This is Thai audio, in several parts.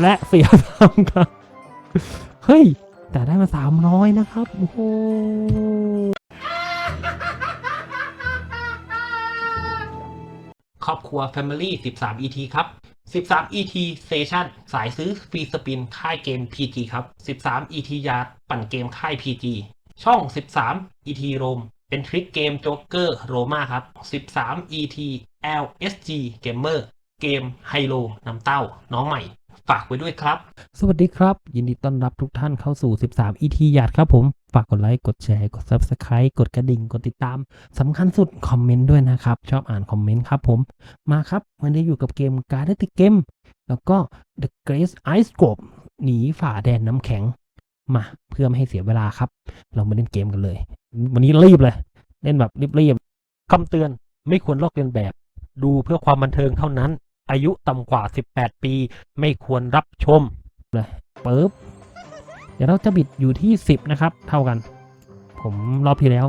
และเสียตังครับเฮ้ย แต่ได้มาสามร้อยนะครับ โอ้โหครอบครัว Family 13 ET ครับ 13 ET Station สายซื้อฟรีสปินค่ายเกม PG ครับ 13 ET ยาปั่นเกมค่าย PG ช่อง 13 ET r o m เป็นทริคเกมโจ๊กเกอร์โรมาครับ 13 ET LSG Gamer เกมไฮโลน้ำเต้า น้องใหม่ ฝากไว้ด้วยครับ สวัสดีครับ ยินดีต้อนรับทุกท่านเข้าสู่ 13 ET ยาดครับผม ฝากกดไลค์กดแชร์ กด Subscribe กดกระดิ่ง กดติดตามสำคัญสุดคอมเมนต์ด้วยนะครับ ชอบอ่านคอมเมนต์ครับผม มาครับวันนี้อยู่กับเกม Garden Game แล้วก็ The Great Ice g o p หนีฝ่าแดนน้ำแข็ง มาเพื่อไม่ให้เสียเวลาครับ เรามาเล่นเกมกันเลย วันนี้รีบเลย เล่นแบบรีบๆคำเตือนไม่ควรลอกเลียนแบบ ดูเพื่อความบันเทิงเท่านั้น อายุต่ำกว่า 18 ปี ไม่ควรรับชมเลยปึ๊บเดี๋ยวเราจะบิดอยู่ที่ 10 นะครับ เท่ากัน ผมรอบที่แล้ว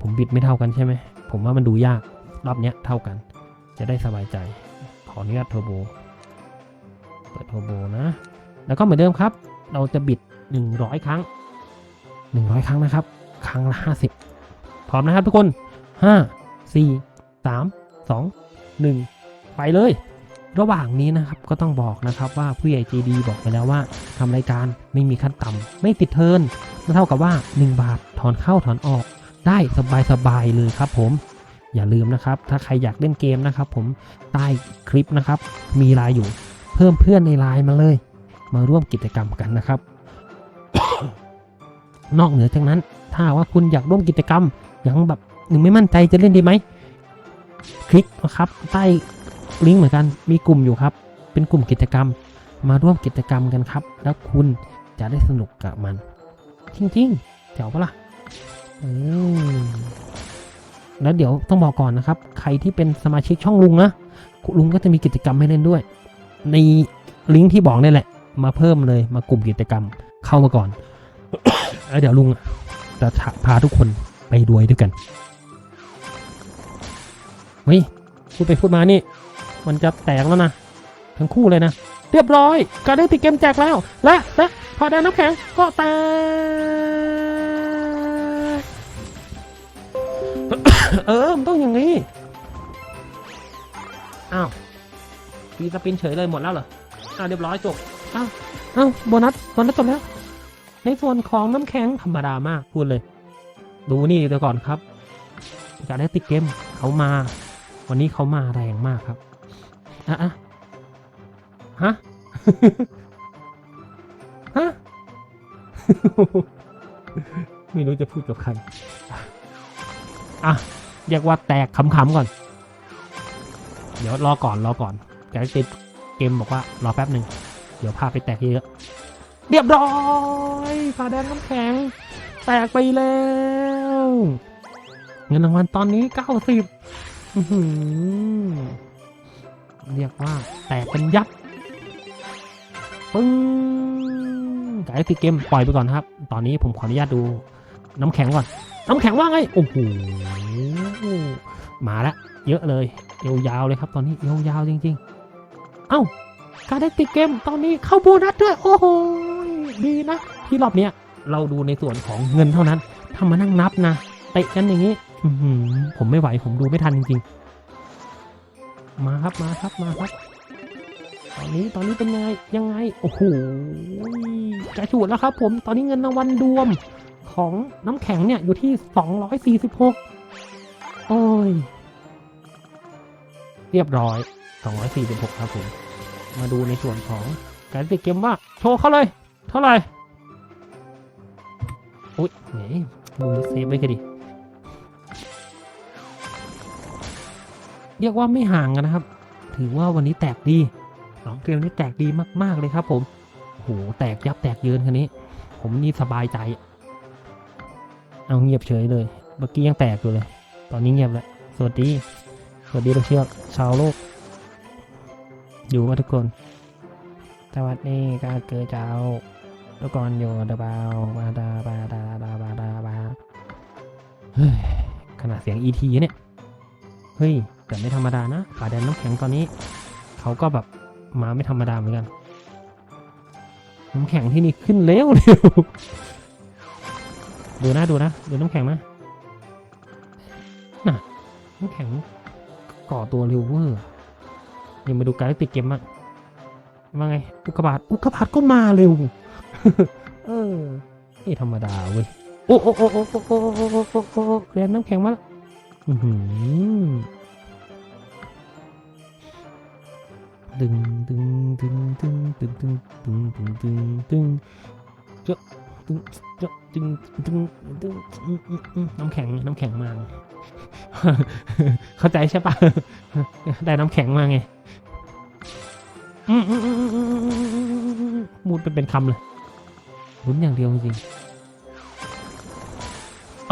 ผมบิดไม่เท่ากันใช่ไหม ผมว่ามันดูยาก รอบเนี้ยเท่ากัน จะได้สบายใจ ขออนุญาตเทอร์โบ เปิดเทอร์โบนะ แล้วก็เหมือนเดิมครับ เราจะบิด 100 ครั้ง 100 ครั้งนะครับ ครั้งละ 50 พร้อมนะครับทุกคน 5 4 3 2 1 ไปเลย ระหว่างนี้นะครับก็ต้องบอกนะครับว่าผู้ใหญ่ใจดีบอกไปแล้วว่าทำรายการไม่มีขั้นต่ำไม่ติดเทินเท่ากับว่า 1 บาทถอนเข้าถอนออกได้สบายๆเลยครับผมอย่าลืมนะครับ ถ้าใครอยากเล่นเกมนะครับ ผมใต้คลิปนะครับ มีไลน์อยู่ เพิ่มเพื่อนในไลน์มาเลย มาร่วมกิจกรรมกันนะครับ นอกเหนือจากนั้น ถ้าว่าคุณอยากร่วมกิจกรรมยังแบบหนึ่งไม่มั่นใจจะเล่นดีไหม คลิกนะครับ ใต้ ลิงก์เหมือนกันมีกลุ่มอยู่ครับ เป็นกลุ่มกิจกรรม มาร่วมกิจกรรมกันครับ แล้วคุณจะได้สนุกกับมัน จริงๆเจ๋วปะล่ะแล้วเดี๋ยวต้องบอกก่อนนะครับ ใครที่เป็นสมาชิกช่องลุงนะลุงก็จะมีกิจกรรมให้เล่นด้วย ในลิงก์ที่บอกนี่แหละ มาเพิ่มเลยมากลุ่มกิจกรรมเข้ามาก่อนแล้วเดี๋ยวลุงจะพาทุกคนไปรวยด้วยกันเฮ้ยพูดไปพูดมานี่ มันจะแตกแล้วนะ ทั้งคู่เลยนะ เรียบร้อย การได้ติดเกมแจกแล้ว และและพอแดนน้ำแข็งก็แตกเออมันต้องอย่างนี้อ้าวฟีสปินเฉยเลยหมดแล้วเหรออ้าวเรียบร้อยจบอ้าวอ้าวโบนัสโบนัสจบแล้ว ในส่วนของน้ำแข็งธรรมดามากพูดเลย ดูนี่เดี๋ยวก่อนครับการได้ติดเกมเขามา วันนี้เขามาแรงมากครับ อะอะฮะ ฮะ ไม่รู้จะพูดกับใคร อะเรียกว่าแตกขำๆก่อน เดี๋ยวรอก่อนรอก่อนแกติดเกมบอกว่ารอแป๊บหนึ่ง เดี๋ยวพาไปแตกเยอะเรียบร้อยฝาแดงน้ำแข็ง แตกไปแล้ว เงินรางวัลตอนนี้ 90อื้อหือ เรียกว่าแตกเป็นยับปึ้งไก่ติเกมปล่อยไปก่อนครับ ตอนนี้ผมขออนุญาตดูน้ำแข็งก่อน น้ำแข็งว่าไง โอ้โห มาแล้วเยอะเลยยาวๆเลยครับ ตอนนี้ยาวๆจริง ๆ เอ้า การได้ติเกมตอนนี้เข้าโบนัสด้วย โอ้โห ดีนะ ที่รอบเนี้ยเราดูในส่วนของเงินเท่านั้น ถ้ามานั่งนับนะ เตะกันอย่างนี้ผมไม่ไหว ผมดูไม่ทันจริง ๆ มาครับมาครับมาครับ ตอนนี้ตอนนี้เป็นยังไงยังไงโอ้โหกระฉูดแล้วครับ ผมตอนนี้เงินรางวัลรวมของน้ำแข็งเนี่ยอยู่ที่ 246 โอ้ย เรียบร้อย 246 ครับผม มาดูในส่วนของการติดเกมว่า โชว์เขาเลย เท่าไหร่ อุ้ยไหนมือเซฟไว้กันดิ เรียกว่าไม่ห่างกันนะครับ ถือว่าวันนี้แตกดีสองเกมนี้แตกดีมากๆเลยครับผมโหแตกยับแตกเยินคันนี้ ผมนี่สบายใจ เอาเงียบเฉยเลยเมื่อกี้ยังแตกอยู่เลย ตอนนี้เงียบแล้วสวัสดีสวัสดีเราเชื่อชาวโลก อยู่มาทุกคนสวัสดีการเกิดเจ้าทุกคนอยู่ดาบาวบาดาบาดาดาบาดาบาเฮ้ยขนาดเสียง ET เนี่ย เฮ้ยแต่ไม่ธรรมดานะป่าแดนน้ำแข็งตอนนี้ เขาก็แบบมาไม่ธรรมดาเหมือนกันน้ำแข็งที่นี่ขึ้นเร็วเร็วดูนะดูนะดูน้ำแข็งนะน่ะน้ำแข็งก่อตัวเร็วเวอร์ยังมาดูการติดเกมบ้างว่าไงอุกกาบาตอุกกาบาตก็มาเร็วเออนี่ธรรมดาเว้ยโอ้โอ้โอ้โอ้โอ้โอ้โอ้โอ้โอ้โอ้แรงน้ำแข็งมาแล้วอื้อหือ ดึงดึงดึงดึงดึงดึงดึงดึงดึงดึงเจาะดึงเจาะดึงดึงดึงน้ำแข็งน้ำแข็งมาไงเข้าใจใช่ปะได้น้ำแข็งมาไงมูดเป็นเป็นคำเลยลุ้นอย่างเดียวจริง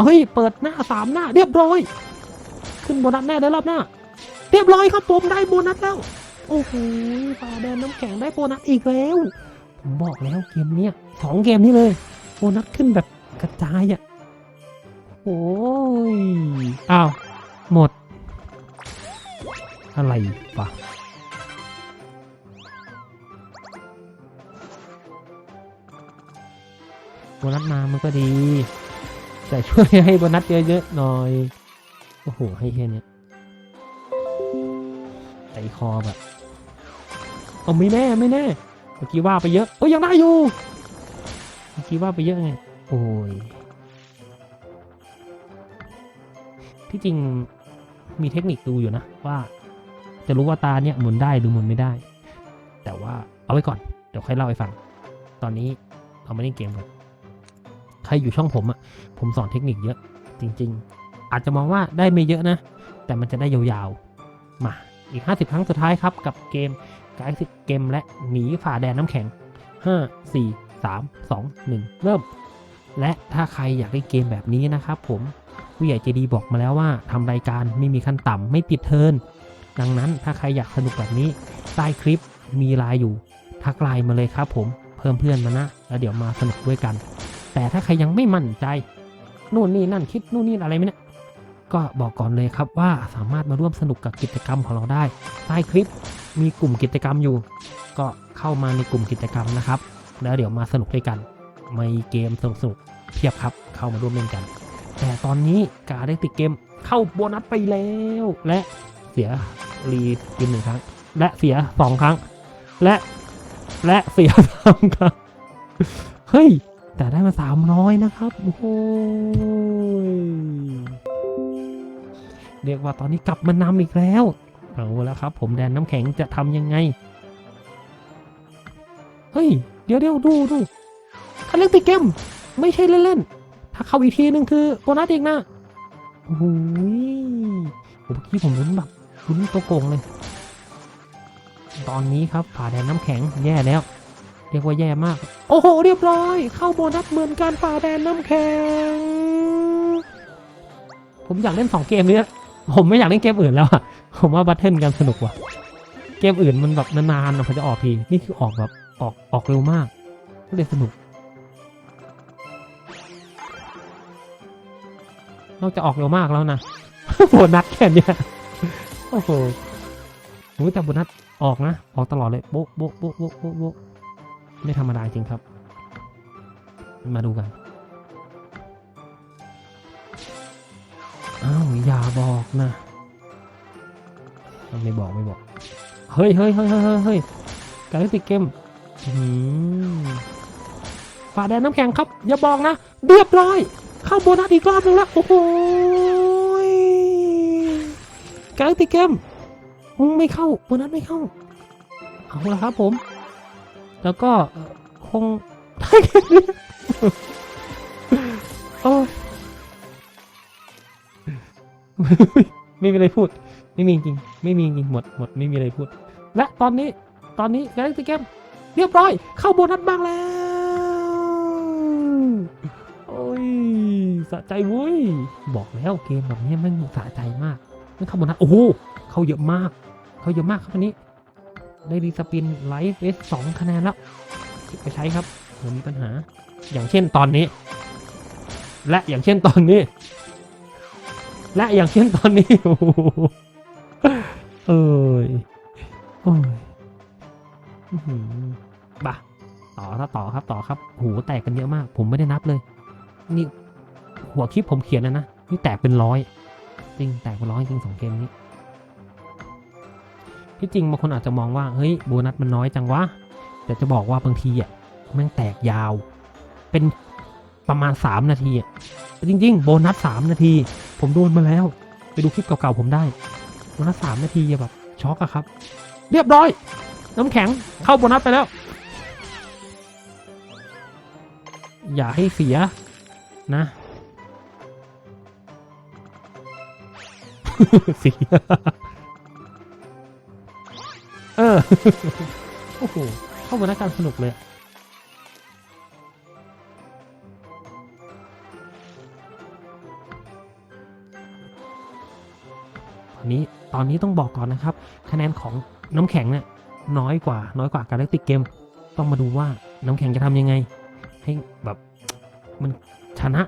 เฮ้ย เปิดหน้าสามหน้าเรียบร้อย ขึ้นโบนัสแน่ได้รอบหน้า เรียบร้อยครับผมได้โบนัสแล้ว โอ้โหฟ้าแดนน้ำแข็งได้โบนัสอีกแล้ว ผมบอกแล้วเกมเนี้ยสองเกมนี้เลย โบนัสขึ้นแบบกระจายอะ่ะโอ้ยอ้าวหมด อะไรปะโบนัสมามันก็ดี แต่ช่วยให้โบนัสเยอะๆหน่อย โอ้โห ให้แค่นี้ใจคอแบบเอาไม่แน่ไม่แน่ เมื่อกี้ว่าไปเยอะ โอ้ยยังได้อยู่ เมื่อกี้ว่าไปเยอะไง โอ้ย ที่จริงมีเทคนิคดูอยู่นะ ว่า จะรู้ว่าตาเนี่ยหมุนได้หรือหมุนไม่ได้ แต่ว่าเอาไว้ก่อน เดี๋ยวค่อยเล่าให้ฟัง ตอนนี้เราไม่เล่นเกมกัน ใครอยู่ช่องผมอะผมสอนเทคนิคเยอะ จริง ๆ อาจจะมองว่าได้ไม่เยอะนะ แต่มันจะได้ยาวๆ มาอีก 50 ครั้งสุดท้ายครับ กับเกมกายสิเกมและหนีฝ่าแดนน้ำแข็ง 5 4 3 2 1 เริ่ม และถ้าใครอยากเล่นเกมแบบนี้นะครับผมผู้ใหญ่ใจดีบอกมาแล้วว่าทำรายการไม่มีขั้นต่ำไม่ติดเทินดังนั้นถ้าใครอยากสนุกแบบนี้ใต้คลิปมีไลน์อยู่ ทักไลน์มาเลยครับผมเพิ่มเพื่อนมานะ แล้วเดี๋ยวมาสนุกด้วยกัน แต่ถ้าใครยังไม่มั่นใจ นู่นนี่นั่นคิดนู่นนี่อะไรไหมเนี่ย ก็บอกก่อนเลยครับว่าสามารถมาร่วมสนุกกับกิจกรรมของเราได้ ใต้คลิปมีกลุ่มกิจกรรมอยู่ ก็เข้ามาในกลุ่มกิจกรรมนะครับ แล้วเดี๋ยวมาสนุกด้วยกันมีเกมสนุกๆเพียบครับเข้ามาร่วมเล่นกัน แต่ตอนนี้กาได้ติดเกมเข้าโบนัสไปแล้ว และเสียรีกินหนึ่งครั้ง และเสียสองครั้ง และและเสียสามครั้งเฮ้ยแต่ได้มาสามร้อยนะครับโอ้โห เรียกว่าตอนนี้กลับมานำอีกแล้ว เอาแล้วครับ ผมแดนน้ำแข็งจะทำยังไง เฮ้ย เดี๋ยวเดี๋ยวดูดูคันเล่นติดเกม ไม่ใช่เล่นๆ ถ้าเข้าอีกทีนึงคือโบนัสอีกนะโอ้โหเมื่อกี้ผมลุ้นแบบลุ้นตัวโกงเลย ตอนนี้ครับผ่าแดนน้ำแข็งแย่แล้ว เรียกว่าแย่มาก โอ้โห เรียบร้อย เข้าโบนัสเหมือนกันฝ่าแดนน้ำแข็ง ผมอยากเล่นสองเกมนี้นะ ผมไม่อยากเล่นเกมอื่นแล้วอะผมว่าบัตเทิลกันสนุกว่ะเกมอื่นมันแบบนานๆอะพอจะออกทีนี่คือออกแบบออกออกเร็วมากก็เลยสนุกนอกจากออกเร็วมากแล้วนะโบนัสแค่นี้โอ้โหโอ้แต่โบนัสออกนะออกตลอดเลยโบ๊ะโบ๊ะโบ๊ะโบ๊ะโบ๊ะไม่ธรรมดาจริงครับ มาดูกัน อ้าวอย่าบอกนะ ไม่บอกไม่บอก เฮ้ยเฮ้ยเฮ้ยเฮ้ยเฮ้ยการติดเกมฝ่าแดนน้ำแข็งครับ อย่าบอกนะ เรียบร้อย เข้าโบนัสอีกรอบนึงแล้ว โอ้โหยการติดเกมไม่เข้าโบนัสไม่เข้า เอาละครับผม แล้วก็คงได้แค่นี้โอ้ ไม่มีอะไรพูด ไม่มีจริง ไม่มีจริงหมดหมดไม่มีอะไรพูด และตอนนี้ตอนนี้การเล่นติดเกมเรียบร้อย เข้าโบนัสบ้างแล้ว โอ้ยสะใจเว้ย บอกแล้วเกมแบบนี้มันสะใจมากมันเข้าโบนัสโอ้โหเข้าเยอะมาก เข้าเยอะมากครับวันนี้ ได้รีสปินไลฟ์เอสสองคะแนนแล้วไปใช้ครับผมมีปัญหา อย่างเช่นตอนนี้ และอย่างเช่นตอนนี้ และอย่างเช่นตอนนี้โอ้โหเอ้ยโอ้ยบ่ะต่อถ้าต่อครับต่อครับหูแตกกันเยอะมาก ผมไม่ได้นับเลย นี่หัวคลิปผมเขียนแล้วนะนี่แตกเป็นร้อยจริงแตกเป็นร้อยจริงสองเกมนี้ที่จริงบางคนอาจจะมองว่าเฮ้ยโบนัสมันน้อยจังวะแต่จะบอกว่าบางทีอะแม่งแตกยาว เป็นประมาณสามนาทีอะจริง ๆ โบนัสสามนาที ผมโดนมาแล้ว ไปดูคลิปเก่าๆผมได้โบนัสสามนาทีอะแบบช็อกอะครับ เรียบร้อย น้ำแข็งเข้าโบนัสไปแล้ว อย่าให้เสียนะเสียเออ โอ้โห เข้าโบนัสการสนุกเลย นี้ตอนนี้ต้องบอกก่อนนะครับ คะแนนของน้ำแข็งเนี่ยน้อยกว่า น้อยกว่าการเล่นติกเกม ต้องมาดูว่าน้ำแข็งจะทำยังไง ให้แบบมันชนะ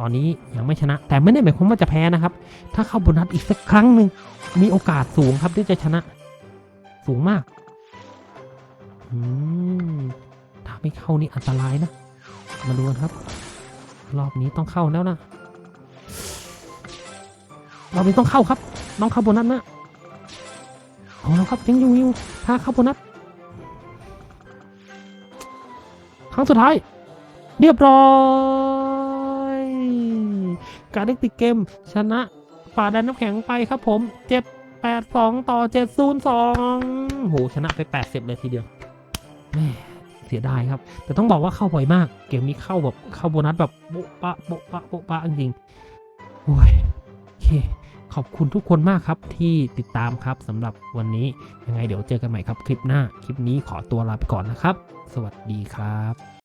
ตอนนี้ยังไม่ชนะ แต่ไม่ได้หมายความว่าจะแพ้นะครับ ถ้าเข้าโบนัสอีกสักครั้งหนึ่งมีโอกาสสูงครับที่จะชนะ สูงมากอืมถ้าไม่เข้านี่อันตรายนะ มาดูกันครับ รอบนี้ต้องเข้าแล้วนะ เรอบนี้ต้องเข้าครับ น้องเข้าโบนัสนะเอาแล้ครับยังอยู่อยู่ถ้าเข้าโบนัสครั้งสุดท้าย เรียบร้อยการเล่นติดเกม ชนะฝ่าแดนน้ำแข็งไปครับผมเจ็ดแปดสองต่อเจ็ดศูนย์สองโหชนะไปแปดสิบเลยทีเดียวแม่เสียดายครับ แต่ต้องบอกว่าเข้าบ่อยมาก เกมนี้เข้าแบบเข้าโบนัสแบบโบ๊ะปะโบ๊ะปะโบ๊ะปะจริงๆโอ้ยโอเค ขอบคุณทุกคนมากครับที่ติดตามครับสำหรับวันนี้ยังไงเดี๋ยวเจอกันใหม่ครับคลิปหน้า คลิปนี้ขอตัวลาไปก่อนนะครับ สวัสดีครับ